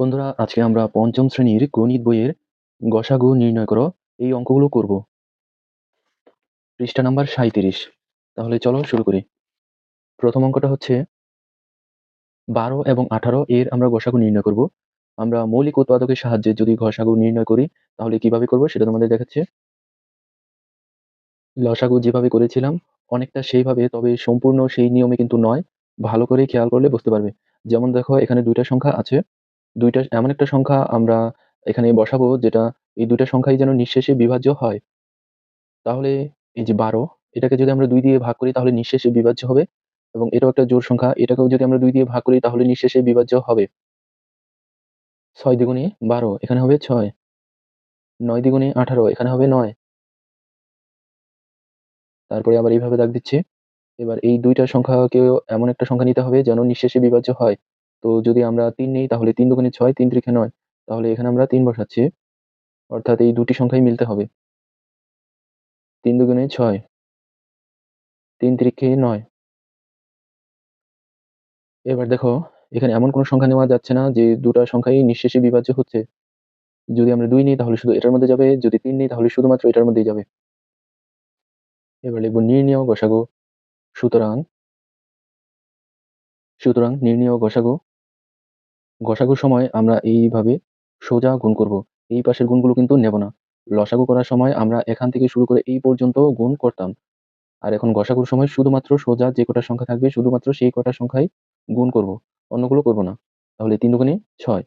বন্ধুরা, আজকে আমরা পঞ্চম শ্রেণির গণিত বইয়ের গসাগু নির্ণয় করো। এই অঙ্কগুলো করব। পৃষ্ঠা নাম্বার সাঁইত্রিশ। তাহলে চলো শুরু করি। প্রথম অঙ্কটা হচ্ছে বারো এবং আঠারো, এর আমরা গসাগু নির্ণয় করব। আমরা মৌলিক উৎপাদকের সাহায্যে যদি গসাগু নির্ণয় করি, তাহলে কীভাবে করব সেটা তোমাদের দেখাচ্ছে। লসাগু যেভাবে করেছিলাম, অনেকটা সেইভাবে, তবে সম্পূর্ণ সেই নিয়মে কিন্তু নয়। ভালো করে খেয়াল করলে বুঝতে পারবে। যেমন দেখো, এখানে দুইটা সংখ্যা আছে। দুইটা, এমন একটা সংখ্যা আমরা এখানে বসাবো যেটা এই দুইটা সংখ্যাই যেন নিঃশেষে বিভাজ্য হয়। তাহলে এই যে বারো, এটাকে যদি আমরা দুই দিয়ে ভাগ করি তাহলে নিঃশেষে বিভাজ্য হবে এবং এটাও একটা জোর সংখ্যা, এটাকেও যদি আমরা দুই দিয়ে ভাগ করি তাহলে নিঃশেষে বিভাজ্য হবে। ছয় দ্বিগুণে বারো, এখানে হবে ছয়। নয় দ্বিগুণে আঠারো, এখানে হবে নয়। তারপরে আবার এইভাবে দাগ দিচ্ছে। এবার এই দুইটা সংখ্যাকেও এমন একটা সংখ্যা নিতে হবে যেন নিঃশেষে বিভাজ্য হয়। তো যদি আমরা তিন নেই, তাহলে তিন দুগুণে ছয়, তিন ত্রিখে নয়। তাহলে এখানে আমরা তিন বসাচ্ছি। অর্থাৎ এই দুটি সংখ্যাই মিলতে হবে। তিন দুগুণে ছয়, তিন ত্রিখে নয়। এবার দেখো, এখানে এমন কোনো সংখ্যা নেওয়া যাচ্ছে না যে দুটা সংখ্যাই নিঃশেষে বিভাজ্য হচ্ছে। যদি আমরা দুই নিই, তাহলে শুধু এটার মধ্যে যাবে। যদি তিন নিই, তাহলে শুধুমাত্র এটার মধ্যেই যাবে। এবার লিখব নির্ণীয় গসাগু। সুতরাং সুতরাং নির্ণীয় গসাগু। গসাগুর সময় আমরা এইভাবে সোজা গুণ করব। এই পাশের গুণগুলো কিন্তু নেব না। লসাগু করার সময় আমরা এখান থেকে শুরু করে এই পর্যন্ত গুণ করতাম। আর এখন গসাগুর সময় শুধুমাত্র সোজা যে কটা সংখ্যা থাকবে, শুধুমাত্র সেই কটা সংখ্যায় গুণ করব। অন্যগুলো করব না। তাহলে তিন দুগুণে ছয়।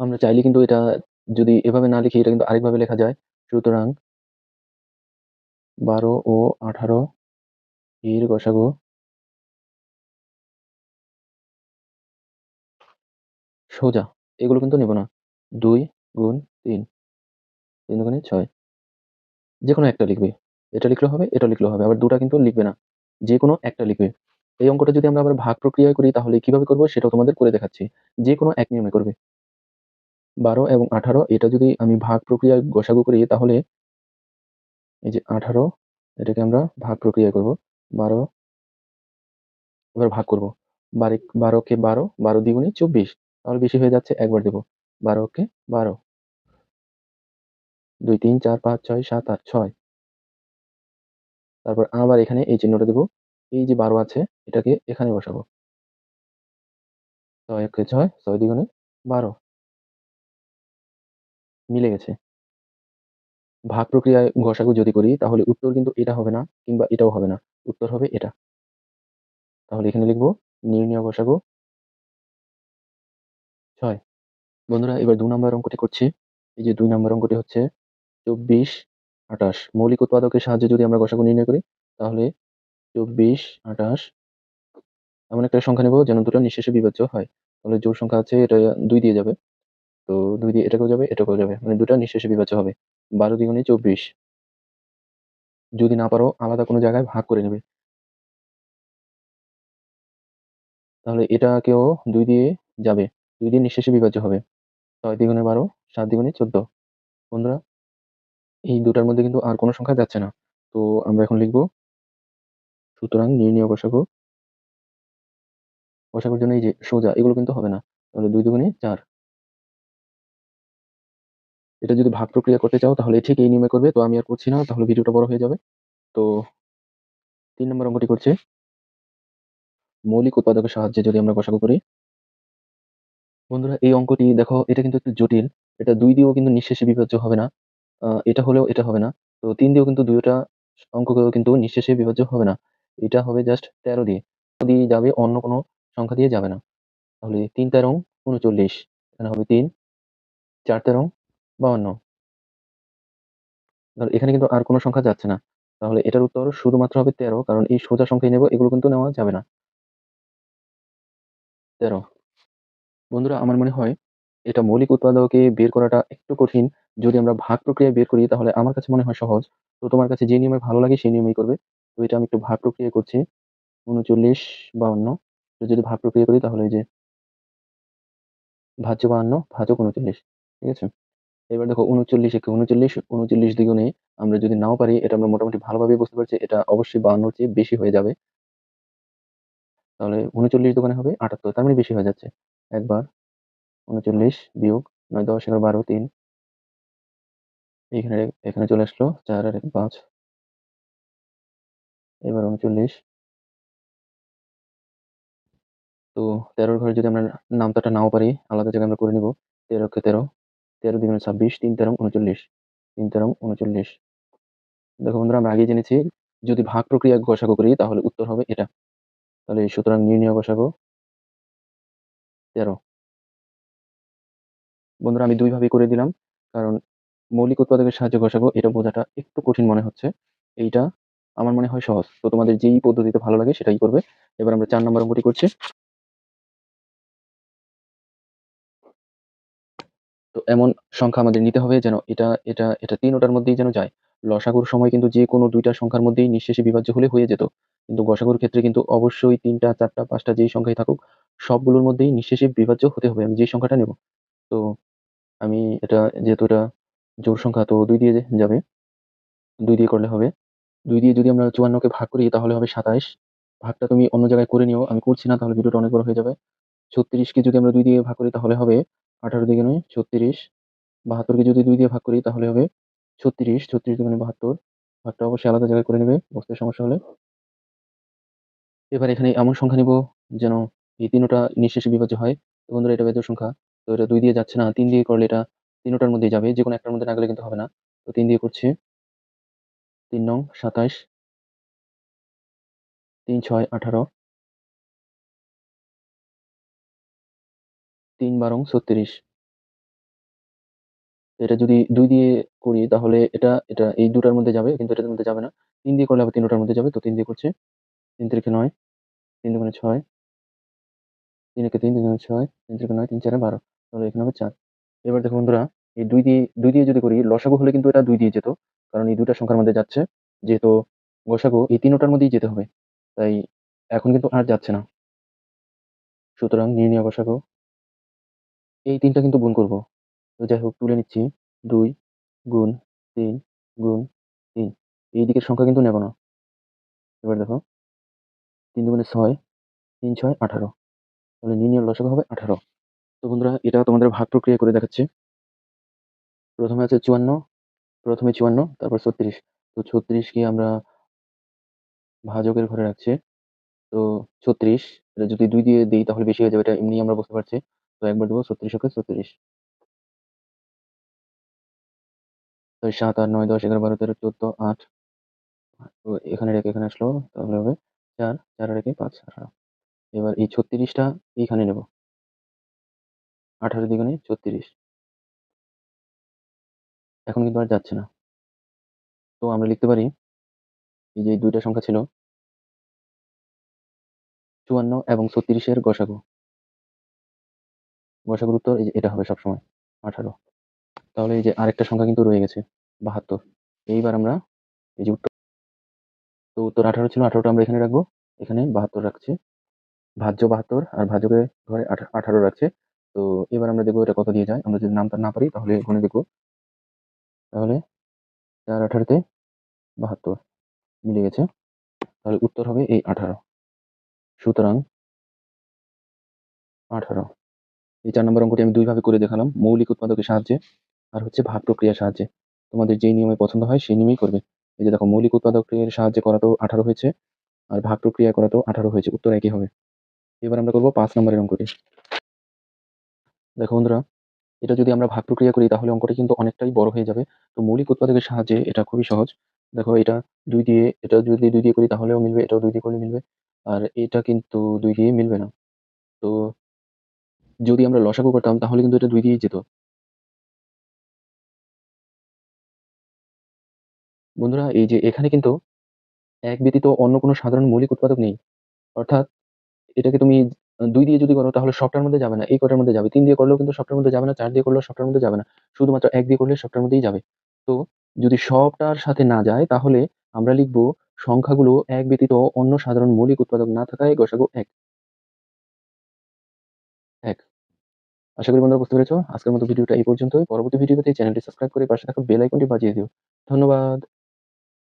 আমরা চাইলে কিন্তু এটা যদি এভাবে না লিখি, এটা কিন্তু আরেকভাবে লেখা যায়। সুতরাং বারো ও আঠারো এর গসাগু সোজা, এগুলো কিন্তু নেব না। দুই গুণ তিন তিন দুগুণে ছয়। যে কোনো একটা লিখবে। এটা লিখলে হবে, এটা লিখলে হবে। আবার দুটা কিন্তু লিখবে না। যে কোনো একটা লিখবে। এই অঙ্কটা যদি আমরা আবার ভাগ প্রক্রিয়ায় করি, তাহলে কীভাবে করব সেটাও তোমাদের করে দেখাচ্ছি। যে কোনো এক নিয়মে করবে। বারো এবং আঠারো, এটা যদি আমি ভাগ প্রক্রিয়ায় গোসাগু করি, তাহলে এই যে আঠারো, এটাকে আমরা ভাগ প্রক্রিয়া করব। বারো, এবার ভাগ করব। বারো, বারোকে বারো বারো দ্বিগুণে চব্বিশ। তাহলে বেশি হয়ে যাচ্ছে, একবার দেবো। বারোকে বারো। দুই, তিন, চার, পাঁচ, ছয়, সাত, আট, ছয়। তারপর আবার এখানে এই চিহ্নটা দেবো। এই যে বারো আছে, এটাকে এখানে বসাবো। ছয়, একে, ছয় ছয় দ্বিগুণে বারো। মিলে গেছে। ভাগ প্রক্রিয়ায় ঘষাগু যদি করি, তাহলে উত্তর কিন্তু এটা হবে না, কিংবা এটাও হবে না। উত্তর হবে এটা। তাহলে এখানে লিখব, নির্ণয় ঘষাগু ছয় বন্ধুরা, এবার দু নম্বর অঙ্কটি করছি। এই যে দুই নম্বর অঙ্কটি হচ্ছে চব্বিশ আঠাশ। মৌলিক উৎপাদকের সাহায্যে যদি আমরা ঘষাগু নির্ণয় করি, তাহলে চব্বিশ আঠাশ এমন একটা সংখ্যা নেব যেন দুটো নিঃশেষে বিভাজ্য হয়। তাহলে জোর সংখ্যা আছে, এটা দুই দিয়ে যাবে। তো দুই দিয়ে এটাকেও যাবে? এটাকেও যাবে? মানে দুটা নিঃশেষে বিভাজ্য হবে। বারো দ্বিগুণে চব্বিশ। যদি না পারো, আলাদা কোনো জায়গায় ভাগ করে নেবে। তাহলে এটাকেও দুই দিয়ে যাবে। দুই দিয়ে নিঃশেষে বিভাজ্য হবে। ছয় দ্বিগুণে বারো, সাত দ্বিগুণে চোদ্দ। বন্ধুরা, এই দুটার মধ্যে কিন্তু আর কোনো সংখ্যা যাচ্ছে না। তো আমরা এখন লিখব, সুতরাং নির্ণয় গসাগু গসাগুর জন্য এই যে সোজা, এগুলো কিন্তু হবে না। তাহলে দুই দুগুণে চার। এটা যদি ভাগ প্রক্রিয়া করতে চাও, তাহলে ঠিক এই নিয়মে করবে। তো আমি আর করছি না, তাহলে ভিডিওটা বড় হয়ে যাবে। তো তিন নম্বর অঙ্কটি করছে, মৌলিক উৎপাদকের সাহায্যে যদি আমরা গসাগু করি বন্ধুরা, এই অঙ্কটি দেখো, এটা কিন্তু একটু জটিল। এটা দুই দিয়েও কিন্তু নিঃশেষে বিভাজ্য হবে না। এটা হলেও এটা হবে না। তো তিন দিয়েও কিন্তু দুইটা অঙ্ক কিন্তু নিঃশেষে বিভাজ্য হবে না। এটা হবে জাস্ট তেরো দিয়ে। দিয়ে যাবে, অন্য কোনো সংখ্যা দিয়ে যাবে না। তাহলে তিন তেরো উনচল্লিশ। এখানে হবে তিন, চার তেরো বাউন্ন এখানে কিন্তু আর কোনো সংখ্যা যাচ্ছে না। তাহলে এটার উত্তর শুধুমাত্র হবে তেরো, কারণ এই সোজা সংখ্যায় নেব, এগুলো কিন্তু নেওয়া যাবে না। তেরো। বন্ধুরা, আমার মনে হয় এটা মৌলিক উৎপাদকে বের করাটা একটু কঠিন। যদি আমরা ভাগ প্রক্রিয়ায় বের করি, তাহলে আমার কাছে মনে হয় সহজ। তো তোমার কাছে যে নিয়মে ভালো লাগে, সেই নিয়মেই করবে। তো এটা আমি একটু ভাগ প্রক্রিয়া করছি। উনচল্লিশ বাউন্ন। যদি ভাগ প্রক্রিয়া করি, তাহলে যে ভাজ্য বাহান্ন ভাজক উনচল্লিশ। ঠিক আছে? এবার দেখো, উনচল্লিশ একে উনচল্লিশ উনচল্লিশ দ্বিগুণে আমরা যদি নাও পারি, এটা আমরা মোটামুটি ভালোভাবে বুঝতে পারছি, এটা অবশ্যই বাহান্নর চেয়ে বেশি হয়ে যাবে। তাহলে উনচল্লিশ দোকানে হবে আটাত্তর, তার মানে বেশি হয়ে যাচ্ছে। একবার, উনচল্লিশ বিয়োগ নয় দশ এগারো বারো তিন। এইখানে, এখানে চলে আসলো চার আর এক পাঁচ। এবার উনচল্লিশ। তো তেরোর ঘরে যদি আমরা নামতাটা নাও পারি, আলাদা জায়গায় আমরা করে নিব। তেরোকে তেরো তেরো দ্বিগুণে ছাব্বিশ, তিন তেরো, উনচল্লিশ। তিন তেরো, উনচল্লিশ। দেখো বন্ধুরা, আমরা আগে জেনেছি, যদি ভাগ প্রক্রিয়া গসাগু করি, তাহলে উত্তর হবে এটা। তাহলে সুতরাং নির্ণয় গসাগু তেরো। বন্ধুরা, আমি দুইভাবে করে দিলাম, কারণ মৌলিক উৎপাদকের সাহায্যে গসাগু এটা বোঝাটা একটু কঠিন মনে হচ্ছে। এইটা আমার মনে হয় সহজ। তো তোমাদের যেই পদ্ধতিতে ভালো লাগে সেটাই করবে। এবার আমরা চার নম্বর অঙ্কটি করছি। তো এমন সংখ্যা আমাদের নিতে হবে যেন এটা এটা এটা তিনোটার মধ্যেই যেন যায়। লসাগুর সময় কিন্তু যে কোনো দুইটা সংখ্যার মধ্যেই নিঃশেষে বিভাজ্য হলে হয়ে যেত। কিন্তু গসাগুর ক্ষেত্রে কিন্তু অবশ্যই তিনটা, চারটা, পাঁচটা যেই সংখ্যাই থাকুক সবগুলোর মধ্যেই নিঃশেষে বিভাজ্য হতে হবে, আমি যে সংখ্যাটা নেব। তো আমি এটা, যেহেতু এটা জোর সংখ্যা, তো দুই দিয়ে যাবে। দুই দিয়ে করলে হবে। দুই দিয়ে যদি আমরা চুয়ান্নকে ভাগ করি, তাহলে হবে সাতাইশ। ভাগটা তুমি অন্য জায়গায় করে নিও, আমি করছি না, তাহলে ভিডিওটা অনেক বড় হয়ে যাবে। ছত্রিশকে যদি আমরা দুই দিয়ে ভাগ করি, তাহলে হবে আঠারো দিকে নয়, ছত্রিশ। বাহাত্তরকে যদি দুই দিয়ে ভাগ করি, তাহলে হবে ছত্রিশ ছত্রিশ দুগুণে বাহাত্তর। ভাগটা অবশ্যই আলাদা জায়গায় করে নেবে বুঝতে সমস্যা হলে। এবার এখানে এমন সংখ্যা নিব যেন এই তিনোটা নিঃশেষে বিভাজ্য হয়, তো বন্ধুরা এটা বেজোড় সংখ্যা, তো এটা দুই দিয়ে যাচ্ছে না, তিন দিয়ে করলে এটা তিনোটার মধ্যেই যাবে যে কোনো একটার মধ্যে না গেলে কিন্তু হবে না, তো তিন দিয়ে করছি, তিন নং সাতাইশ, তিন ছয় আঠারো, তিন বারং ছত্রিশ। এটা যদি দুই দিয়ে করি, তাহলে এটা এটা এই দুটার মধ্যে যাবে, কিন্তু এটার মধ্যে যাবে না, তিন দিয়ে করলে আবার তিনোটার মধ্যে যাবে, তো তিন দিয়ে করছে, তিন তারিখে নয়, তিন দুগুণে ছয় তিন একে তিন তিন ছয়, তিন তারিখে নয়, তিন চারে বারো, তাহলে এখানে হবে চার। এবার দেখো বন্ধুরা, এই দুই দিয়ে দুই দিয়ে যদি করি, লসাগু হলে কিন্তু এটা দুই দিয়ে যেত, কারণ এই দুটা সংখ্যার মধ্যে যাচ্ছে, যেহেতু গোসাগু এই তিনোটার মধ্যেই যেতে হবে, তাই এখন কিন্তু আর যাচ্ছে না। সুতরাং নির্ণয় গোসাগু। এই তিনটা কিন্তু গুণ করব। তো যাই হোক, তুলে নিচ্ছি। দুই গুণ তিন গুণ তিন, এই দিকের সংখ্যা কিন্তু নেব না। এবার দেখো, তিন দুগুণে ছয়, তিন ছয় আঠারো। তাহলে নির্ণয় লসাগু হবে আঠারো। তো বন্ধুরা এটা তোমাদের ভাগ প্রক্রিয়া করে দেখাচ্ছে। প্রথমে আছে চুয়ান্ন, প্রথমে চুয়ান্ন, তারপর ছত্রিশ। তো ছত্রিশকে আমরা ভাজকের ঘরে রাখছি। তো ছত্রিশ, এটা যদি দুই দিয়ে দিই তাহলে বেশি হয়ে যাবে, এটা এমনি আমরা বুঝতে পারছি। তো একবার দেবো, ছত্রিশ ওকে ছত্রিশ। সাত, আট, নয়, দশ, এগারো, বারো, তেরো, চোদ্দ, আট। তো এখানে রেখে এখানে আসলো, তাহলে হবে চার চার রেখে পাঁচ, আঠারো। এবার এই ছত্রিশটা এইখানে নেব। আঠারো দ্বিগুণে ছত্রিশ। এখন কিন্তু আর যাচ্ছে না। তো আমরা লিখতে পারি, এই যে দুইটা সংখ্যা ছিল, চুয়ান্ন এবং ছত্রিশের গসাগু। গসাগুর উত্তর এই যে এটা হবে সবসময়, আঠারো। তাহলে এই যে আরেকটা সংখ্যা কিন্তু রয়ে গেছে, বাহাত্তর। এইবার আমরা এই যে উত্তর, তো উত্তর আঠারো ছিল, আঠারোটা আমরা এখানে রাখব। এখানে বাহাত্তর রাখছি। ভাজ্য বাহাত্তর আর ভাজ্যকে ঘরে আঠারো রাখছে। তো এবার আমরা দেখব এটা কত দিয়ে যায়। আমরা যদি নামটা না পারি, তাহলে গুণে দেখব। তাহলে চার আঠারোতে বাহাত্তর মিলে গেছে। তাহলে উত্তর হবে এই আঠারো। সুতরাং আঠারো। এই চার নম্বর অঙ্কটি আমি দুইভাবে করে দেখালাম। মৌলিক উৎপাদকের সাহায্যে আর হচ্ছে ভাগ প্রক্রিয়ার সাহায্যে। তোমাদের যেই নিয়মে পছন্দ হয়, সেই নিয়মেই করবে। এই যে দেখো, মৌলিক উৎপাদকের সাহায্যে করা তো আঠারো হয়েছে আর ভাগ প্রক্রিয়া করা তো আঠারো হয়েছে। উত্তর একই হবে। এবার আমরা করব পাঁচ নম্বরের অঙ্কটি। দেখো বন্ধুরা, এটা যদি আমরা ভাগ প্রক্রিয়া করি, তাহলে অঙ্কটা কিন্তু অনেকটাই বড় হয়ে যাবে। তো মৌলিক উৎপাদকের সাহায্যে এটা খুবই সহজ। দেখো, এটা দুই দিয়ে, এটা যদি দুই দিয়ে করি, তাহলেও মিলবে, এটাও দুই দিয়ে করলে মিলবে। আর এটা কিন্তু দুই দিয়ে মিলবে না। তো যদি আমরা লসাগু করতাম, তাহলে কিন্তু এটা দুই দিয়েই যেত। বন্ধুরা, এই যে এখানে কিন্তু এক ব্যতীত অন্য কোনো সাধারণ মৌলিক উৎপাদক নেই। অর্থাৎ এটাকে তুমি দুই দিয়ে যদি করো, তাহলে সবটার মধ্যে যাবে না। এই কটার মধ্যে যাবে? তিন দিয়ে করলেও কিন্তু সবটার মধ্যে যাবে না, চার দিয়ে করলেও সবটার মধ্যে যাবে না। শুধুমাত্র এক দিয়ে করলে সবটার মধ্যেই যাবে। তো যদি সবটার সাথে না যায়, তাহলে আমরা লিখব সংখ্যাগুলো এক ব্যতীত অন্য সাধারণ মৌলিক উৎপাদক না থাকায় গসাগু এক। এক। আশা করি বন্ধুরা বুঝতে পেরেছ? আজকের মতো ভিডিওটা এই পর্যন্তই। পরবর্তী ভিডিওতে চ্যানেলটি সাবস্ক্রাইব করে পাশে থাকা বেল আইকনটি বাজিয়ে দিও। ধন্যবাদ।